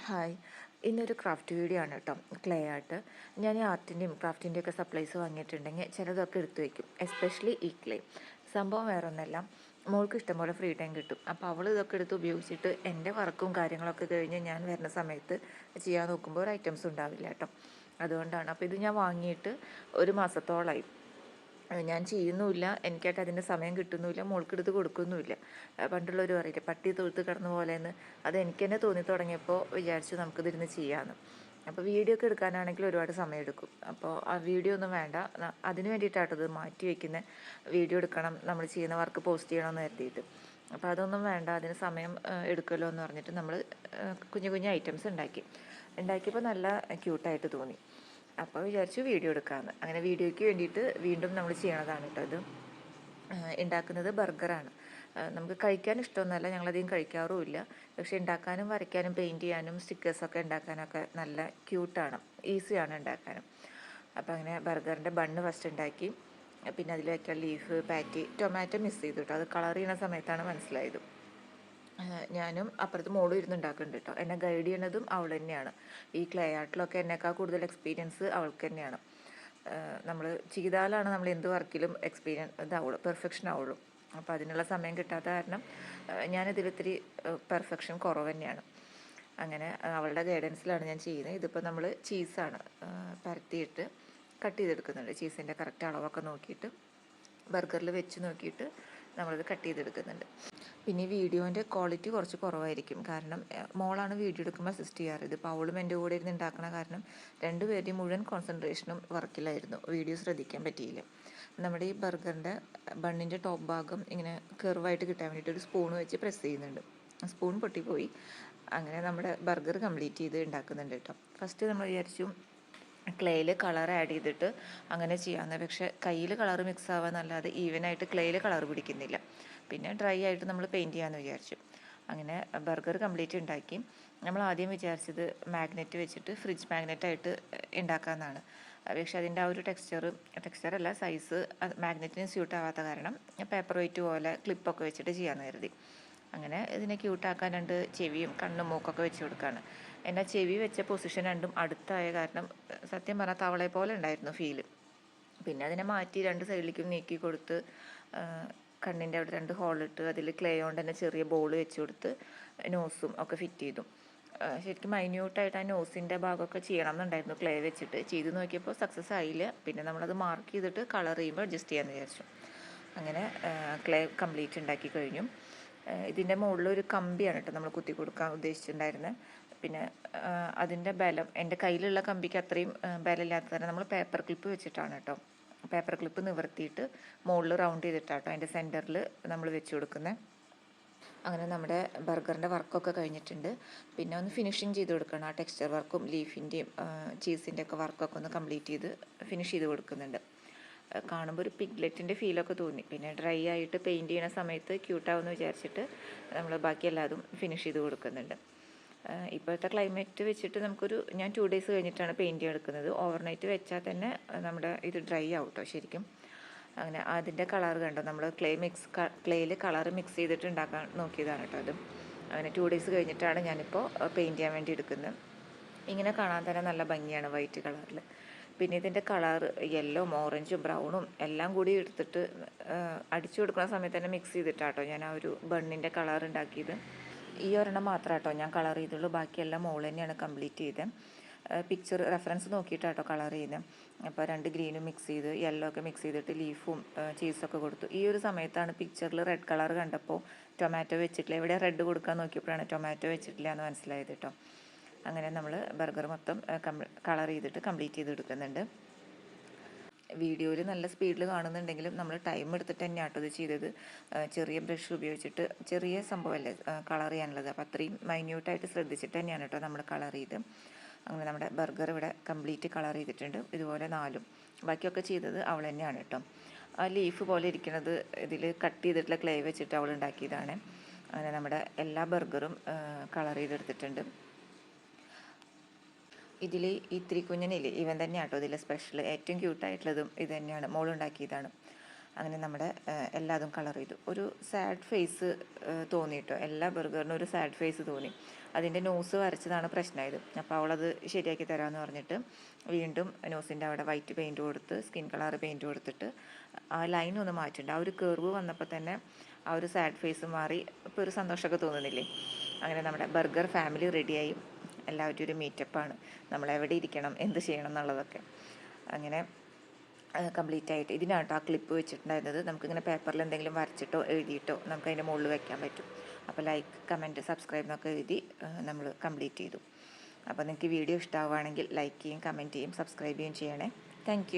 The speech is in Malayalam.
ഹായ് ഇന്നൊരു ക്രാഫ്റ്റ് വീഡിയോ ആണ് കേട്ടോ ക്ലേ ആർട്ട് ഞാൻ ഈ ആർട്ടിന്റെയും ക്രാഫ്റ്റിന്റെയും ഒക്കെ സപ്ലൈസ് വാങ്ങിയിട്ടുണ്ടെങ്കിൽ ചിലതൊക്കെ എടുത്തു വയ്ക്കും എസ്പെഷ്യലി ഈ ക്ലേ സംഭവം വേറെ ഒന്നല്ല മോൾക്ക് ഇഷ്ടംപോലെ ഫ്രീ ടൈം കിട്ടും. അപ്പോൾ അവൾ ഇതൊക്കെ എടുത്ത് ഉപയോഗിച്ചിട്ട് എന്റെ വർക്കും കാര്യങ്ങളൊക്കെ കഴിഞ്ഞ് ഞാൻ വരുന്ന സമയത്ത് ചെയ്യാൻ നോക്കുമ്പോൾ ഒരു ഐറ്റംസ് ഉണ്ടാവില്ല കേട്ടോ അതുകൊണ്ടാണ്. അപ്പോൾ ഇത് ഞാൻ വാങ്ങിയിട്ട് ഒരു മാസത്തോളമായി ഞാൻ ചെയ്യുന്നുമില്ല. എനിക്കായിട്ട് അതിന്റെ സമയം കിട്ടുന്നുമില്ല. മോൾക്കെടുത്ത് കൊടുക്കുന്നുമില്ല. പണ്ടുള്ളവർ പറയില്ലേ പട്ടി തൊഴുത്ത് കിടന്ന പോലെയെന്ന്. അത് എനിക്ക് തന്നെ തോന്നി തുടങ്ങിയപ്പോൾ വിചാരിച്ചു നമുക്കിതിരുന്ന് ചെയ്യാമെന്ന്. അപ്പോൾ വീഡിയോ ഒക്കെ എടുക്കാനാണെങ്കിൽ ഒരുപാട് സമയം എടുക്കും അപ്പോൾ ആ വീഡിയോ ഒന്നും വേണ്ട. അതിന് വേണ്ടിയിട്ടാണ് അത് മാറ്റി വയ്ക്കുന്ന വീഡിയോ എടുക്കണം നമ്മൾ ചെയ്യുന്ന വർക്ക് പോസ്റ്റ് ചെയ്യണമെന്ന് കരുതിയിട്ട്. അപ്പോൾ അതൊന്നും വേണ്ട. അതിന് സമയം എടുക്കുമല്ലോ എന്ന് പറഞ്ഞിട്ട് നമ്മൾ കുഞ്ഞു കുഞ്ഞു ഐറ്റംസ് ഉണ്ടാക്കി. ഉണ്ടാക്കിയപ്പോൾ നല്ല ക്യൂട്ടായിട്ട് തോന്നി. അപ്പോൾ വിചാരിച്ചു വീഡിയോ എടുക്കാമെന്ന് അങ്ങനെ വീഡിയോയ്ക്ക് വേണ്ടിയിട്ട് വീണ്ടും നമ്മൾ ചെയ്യണതാണ് കേട്ടോ ഇത്. ഉണ്ടാക്കുന്നത് ബർഗറാണ്. നമുക്ക് കഴിക്കാൻ ഇഷ്ടമൊന്നുമല്ല. ഞങ്ങളധികം കഴിക്കാറുമില്ല. പക്ഷേ ഉണ്ടാക്കാനും വരയ്ക്കാനും പെയിന്റ് ചെയ്യാനും സ്റ്റിക്കേഴ്സൊക്കെ ഉണ്ടാക്കാനൊക്കെ നല്ല ക്യൂട്ടാണ് ഈസിയാണ് ഉണ്ടാക്കാനും അപ്പോൾ അങ്ങനെ ബർഗറിന്റെ ബണ്ണ് ഫസ്റ്റ് ഉണ്ടാക്കി പിന്നെ അതിൽ വയ്ക്കാൻ ലീഫ് പാറ്റി ടൊമാറ്റോ മിക്സ് ചെയ്തു കേട്ടോ. അത് കളർ ചെയ്യുന്ന സമയത്താണ് മനസ്സിലായത്. ഞാനും അപ്പുറത്ത് മോളും ഇരുന്ന് ഉണ്ടാക്കുന്നുണ്ട് കേട്ടോ എന്നെ ഗൈഡ് ചെയ്യണതും അവൾ തന്നെയാണ്. ഈ ക്ലേ ആർട്ടിലൊക്കെ എന്നെക്കാൾ കൂടുതൽ എക്സ്പീരിയൻസ് അവൾക്ക് തന്നെയാണ്. നമ്മൾ ചെയ്താലാണ് നമ്മൾ എന്ത് വർക്കിലും എക്സ്പീരിയൻസ് ഇതാവുള്ളൂ പെർഫെക്ഷൻ ആവുള്ളൂ. അപ്പോൾ അതിനുള്ള സമയം കിട്ടാത്ത കാരണം ഞാനിതിൽ ഇത്തിരി പെർഫെക്ഷൻ കുറവ് തന്നെയാണ്. അങ്ങനെ അവളുടെ ഗൈഡൻസിലാണ് ഞാൻ ചെയ്യുന്നത്. ഇതിപ്പോൾ നമ്മൾ ചീസാണ് പരത്തിയിട്ട് കട്ട് ചെയ്തെടുക്കുന്നുണ്ട്. ചീസിന്റെ കറക്റ്റ് അളവൊക്കെ നോക്കിയിട്ട് ബർഗറിൽ വെച്ച് നോക്കിയിട്ട് നമ്മളിത് കട്ട് ചെയ്തെടുക്കുന്നുണ്ട്. പിന്നെ വീഡിയോന്റെ ക്വാളിറ്റി കുറച്ച് കുറവായിരിക്കും. കാരണം മോളാണ് വീഡിയോ എടുക്കുമ്പോൾ അസിസ്റ്റ് ചെയ്യാറ്. ഇത് പൗളും എന്റെ കൂടെ ഇരുന്ന് ഉണ്ടാക്കണ കാരണം രണ്ടുപേരുടെയും മുഴുവൻ കോൺസെൻട്രേഷനും വർക്കിലായിരുന്നു. വീഡിയോ ശ്രദ്ധിക്കാൻ പറ്റിയില്ല. നമ്മുടെ ഈ ബർഗറിന്റെ ബണ്ണിന്റെ ടോപ്പ് ഭാഗം ഇങ്ങനെ കെർവായിട്ട് കിട്ടാൻ വേണ്ടിയിട്ട് ഒരു സ്പൂൺ വെച്ച് പ്രസ് ചെയ്യുന്നുണ്ട്. സ്പൂൺ പൊട്ടിപ്പോയി. അങ്ങനെ നമ്മുടെ ബർഗർ കംപ്ലീറ്റ് ചെയ്ത് ഉണ്ടാക്കുന്നുണ്ട് കേട്ടോ. ഫസ്റ്റ് നമ്മൾ വിചാരിച്ചു ക്ലേയിൽ കളർ ആഡ് ചെയ്തിട്ട് അങ്ങനെ ചെയ്യാവുന്നത് പക്ഷേ കയ്യിൽ കളർ മിക്സ് ആവാന്നല്ലാതെ ഈവനായിട്ട് ക്ലേയിൽ കളർ പിടിക്കുന്നില്ല. പിന്നെ ഡ്രൈ ആയിട്ട് നമ്മൾ പെയിന്റ് ചെയ്യാമെന്ന് വിചാരിച്ചു. അങ്ങനെ ബർഗർ കംപ്ലീറ്റ് ഉണ്ടാക്കി. നമ്മൾ ആദ്യം വിചാരിച്ചത് മാഗ്നറ്റ് വെച്ചിട്ട് ഫ്രിഡ്ജ് മാഗ്നറ്റായിട്ട് ഉണ്ടാക്കാമെന്നാണ് പക്ഷേ അതിന്റെ ആ ഒരു ടെക്സ്ചർ ടെക്സ്ചറല്ല സൈസ് മാഗ്നറ്റിന് സ്യൂട്ട് ആവാത്ത കാരണം പേപ്പർ വെയിറ്റ് പോലെ ക്ലിപ്പൊക്കെ വെച്ചിട്ട് ചെയ്യാമെന്ന് കരുതി. അങ്ങനെ ഇതിനെ ക്യൂട്ടാക്കാൻ രണ്ട് ചെവിയും കണ്ണും മൂക്കൊക്കെ വെച്ച് കൊടുക്കുകയാണ് എന്നാൽ ചെവി വെച്ച പൊസിഷൻ രണ്ടും അടുത്തായ കാരണം സത്യം പറഞ്ഞാൽ തവളെ പോലെ ഉണ്ടായിരുന്നു ഫീൽ പിന്നെ അതിനെ മാറ്റി രണ്ട് സൈഡിലേക്കും നീക്കി കൊടുത്ത് കണ്ണിന്റെ അവിടെ രണ്ട് ഹോളിട്ട് അതിൽ ക്ലേ കൊണ്ട് തന്നെ ചെറിയ ബോൾ വെച്ച് കൊടുത്ത് നോസും ഒക്കെ ഫിറ്റ് ചെയ്തു. ശരിക്കും മൈന്യൂട്ടായിട്ട് ആ നോസിന്റെ ഭാഗമൊക്കെ ചെയ്യണം എന്നുണ്ടായിരുന്നു ക്ലേ വെച്ചിട്ട്. ചെയ്ത് നോക്കിയപ്പോൾ സക്സസ് ആയില്ല. പിന്നെ നമ്മളത് മാർക്ക് ചെയ്തിട്ട് കളർ ചെയ്യുമ്പോൾ അഡ്ജസ്റ്റ് ചെയ്യാമെന്ന് വിചാരിച്ചു. അങ്ങനെ ക്ലേ കംപ്ലീറ്റ് ഉണ്ടാക്കി കഴിഞ്ഞു. ഇതിന്റെ മുകളിൽ ഒരു കമ്പിയാണ് കേട്ടോ നമ്മൾ കുത്തി കൊടുക്കാൻ ഉദ്ദേശിച്ചിട്ടുണ്ടായിരുന്നത് പിന്നെ അതിന്റെ ബലം എന്റെ കയ്യിലുള്ള കമ്പിക്ക് അത്രയും ബലമില്ലാത്ത തന്നെ നമ്മൾ പേപ്പർ ക്ലിപ്പ് വെച്ചിട്ടാണ് കേട്ടോ. പേപ്പർ ക്ലിപ്പ് നിവർത്തിയിട്ട് മുകളിൽ റൗണ്ട് ചെയ്തിട്ടാട്ടോ അതിന്റെ സെന്ററിൽ നമ്മൾ വെച്ച് കൊടുക്കുന്നത് അങ്ങനെ നമ്മുടെ ബർഗറിന്റെ വർക്കൊക്കെ കഴിഞ്ഞിട്ടുണ്ട്. പിന്നെ ഒന്ന് ഫിനിഷിങ് ചെയ്ത് കൊടുക്കണം. ആ ടെക്സ്ചർ വർക്കും ലീഫിന്റെയും ചീസിന്റെ ഒക്കെ വർക്കൊക്കെ ഒന്ന് കംപ്ലീറ്റ് ചെയ്ത് ഫിനിഷ് ചെയ്ത് കൊടുക്കുന്നുണ്ട്. കാണുമ്പോൾ ഒരു പിഗ്ലെറ്റിന്റെ ഫീലൊക്കെ തോന്നി. പിന്നെ ഡ്രൈ ആയിട്ട് പെയിന്റ് ചെയ്യുന്ന സമയത്ത് ക്യൂട്ടാവുമെന്ന് വിചാരിച്ചിട്ട് നമ്മൾ ബാക്കി എല്ലാതും ഫിനിഷ് ചെയ്ത് കൊടുക്കുന്നുണ്ട്. ഇപ്പോഴത്തെ ക്ലൈമറ്റ് വെച്ചിട്ട് നമുക്കൊരു ഞാൻ ടു ഡേയ്സ് കഴിഞ്ഞിട്ടാണ് പെയിന്റ് എടുക്കുന്നത് ഓവർനൈറ്റ് വെച്ചാൽ തന്നെ നമ്മുടെ ഇത് ഡ്രൈ ആവും കേട്ടോ ശരിക്കും. അങ്ങനെ അതിന്റെ കളർ കണ്ടോ? നമ്മൾ ക്ലേ മിക്സ് ക്ലേയിൽ കളർ മിക്സ് ചെയ്തിട്ട് ഉണ്ടാക്കാൻ നോക്കിയതാണ് കേട്ടോ അത്. അങ്ങനെ ടു ഡേയ്സ് കഴിഞ്ഞിട്ടാണ് ഞാനിപ്പോൾ പെയിന്റ് ചെയ്യാൻ വേണ്ടി എടുക്കുന്നത്. ഇങ്ങനെ കാണാൻ തന്നെ നല്ല ഭംഗിയാണ് വൈറ്റ് കളറിൽ പിന്നെ ഇതിന്റെ കളർ യെല്ലോ ഓറഞ്ചും ബ്രൗണും എല്ലാം കൂടി എടുത്തിട്ട് അടിച്ചു കൊടുക്കുന്ന സമയത്ത് തന്നെ മിക്സ് ചെയ്തിട്ടാട്ടോ ഞാൻ ആ ഒരു ബണ്ണിന്റെ കളർ ഉണ്ടാക്കിയത്. ഈ ഒരെണ്ണം മാത്രം കേട്ടോ ഞാൻ കളർ ചെയ്തുള്ളൂ. ബാക്കിയെല്ലാം മോൾ തന്നെയാണ് കംപ്ലീറ്റ് ചെയ്തത് പിക്ചർ റെഫറൻസ് നോക്കിയിട്ടാട്ടോ കളർ ചെയ്തത് അപ്പോൾ രണ്ട് ഗ്രീനും മിക്സ് ചെയ്ത് യെല്ലോ ഒക്കെ മിക്സ് ചെയ്തിട്ട് ലീഫും ചീസൊക്കെ കൊടുത്തു. ഈ ഒരു സമയത്താണ് പിക്ചറിൽ റെഡ് കളർ കണ്ടപ്പോൾ ടൊമാറ്റോ വെച്ചിട്ടില്ല. എവിടെ റെഡ് കൊടുക്കാൻ നോക്കിയപ്പോഴാണ് ടൊമാറ്റോ വെച്ചിട്ടില്ല എന്ന് മനസ്സിലായത് കേട്ടോ. അങ്ങനെ നമ്മൾ ബർഗർ മൊത്തം കളർ ചെയ്തിട്ട് കംപ്ലീറ്റ് ചെയ്ത് എടുക്കുന്നുണ്ട്. വീഡിയോയിൽ നല്ല സ്പീഡിൽ കാണുന്നുണ്ടെങ്കിലും നമ്മൾ ടൈം എടുത്തിട്ട് തന്നെ ആട്ടോ ഇത് ചെയ്തത്. ചെറിയ ബ്രഷ് ഉപയോഗിച്ചിട്ട് ചെറിയ സംഭവമല്ലേ കളർ ചെയ്യാനുള്ളത്. അപ്പോൾ അത്രയും മൈന്യൂട്ടായിട്ട് ശ്രദ്ധിച്ചിട്ട് തന്നെയാണ് കേട്ടോ നമ്മൾ കളർ ചെയ്ത്. അങ്ങനെ നമ്മുടെ ബർഗർ ഇവിടെ കംപ്ലീറ്റ് കളർ ചെയ്തിട്ടുണ്ട്. ഇതുപോലെ നാലും. ബാക്കിയൊക്കെ ചെയ്തത് അവൾ തന്നെയാണ് കേട്ടോ. ആ ലീഫ് പോലെ ഇരിക്കുന്നത് ഇതിൽ കട്ട് ചെയ്തിട്ടുള്ള ക്ലേ വെച്ചിട്ട് അവൾ ഉണ്ടാക്കിയതാണ്. അങ്ങനെ നമ്മുടെ എല്ലാ ബർഗറും കളർ ചെയ്തെടുത്തിട്ടുണ്ട്. ഇതിൽ ഈ ത്രികുഞ്ഞനില്ലേ ഇവൻ തന്നെയാണ് കേട്ടോ ഇതിലെ സ്പെഷ്യൽ ഏറ്റവും ക്യൂട്ടായിട്ടുള്ളതും ഇത് തന്നെയാണ്. മോളുണ്ടാക്കിയതാണ്. അങ്ങനെ നമ്മുടെ എല്ലാതും കളർ ചെയ്തു. ഒരു സാഡ് ഫേസ് തോന്നി കേട്ടോ എല്ലാ ബർഗറിനും ഒരു സാഡ് ഫേസ് തോന്നി. അതിന്റെ നോസ് വരച്ചതാണ് പ്രശ്നമായത് അപ്പോൾ അവളത് ശരിയാക്കി തരാമെന്ന് പറഞ്ഞിട്ട് വീണ്ടും നോസിന്റെ അവിടെ വൈറ്റ് പെയിന്റ് കൊടുത്ത് സ്കിൻ കളർ പെയിന്റ് കൊടുത്തിട്ട് ആ ലൈൻ ഒന്ന് മാറ്റിയിട്ടുണ്ട്. ആ ഒരു കർവ് വന്നപ്പോൾ തന്നെ ആ ഒരു സാഡ് ഫേസ് മാറി. ഇപ്പോൾ ഒരു സന്തോഷമൊക്കെ തോന്നുന്നില്ലേ? അങ്ങനെ നമ്മുടെ ബർഗർ ഫാമിലി റെഡിയായി എല്ലാവരും ഒരു മീറ്റപ്പാണ് നമ്മൾ എവിടെ ഇരിക്കണം എന്ത് ചെയ്യണം എന്നുള്ളതൊക്കെ. അങ്ങനെ കംപ്ലീറ്റ് ആയിട്ട് ഇതിനാണ് കേട്ടോ ആ ക്ലിപ്പ് വെച്ചിട്ടുണ്ടായിരുന്നത്. നമുക്കിങ്ങനെ പേപ്പറിൽ എന്തെങ്കിലും വരച്ചിട്ടോ എഴുതിയിട്ടോ നമുക്ക് അതിന്റെ മുകളിൽ വയ്ക്കാൻ പറ്റും. അപ്പോൾ ലൈക്ക് കമന്റ് സബ്സ്ക്രൈബ് എന്നൊക്കെ എഴുതി നമ്മൾ കംപ്ലീറ്റ് ചെയ്തു. അപ്പോൾ നിങ്ങൾക്ക് വീഡിയോ ഇഷ്ടമാവുകയാണെങ്കിൽ ലൈക്ക് ചെയ്യും കമന്റ് ചെയ്യും സബ്സ്ക്രൈബ് ചെയ്യും ചെയ്യണേ. താങ്ക്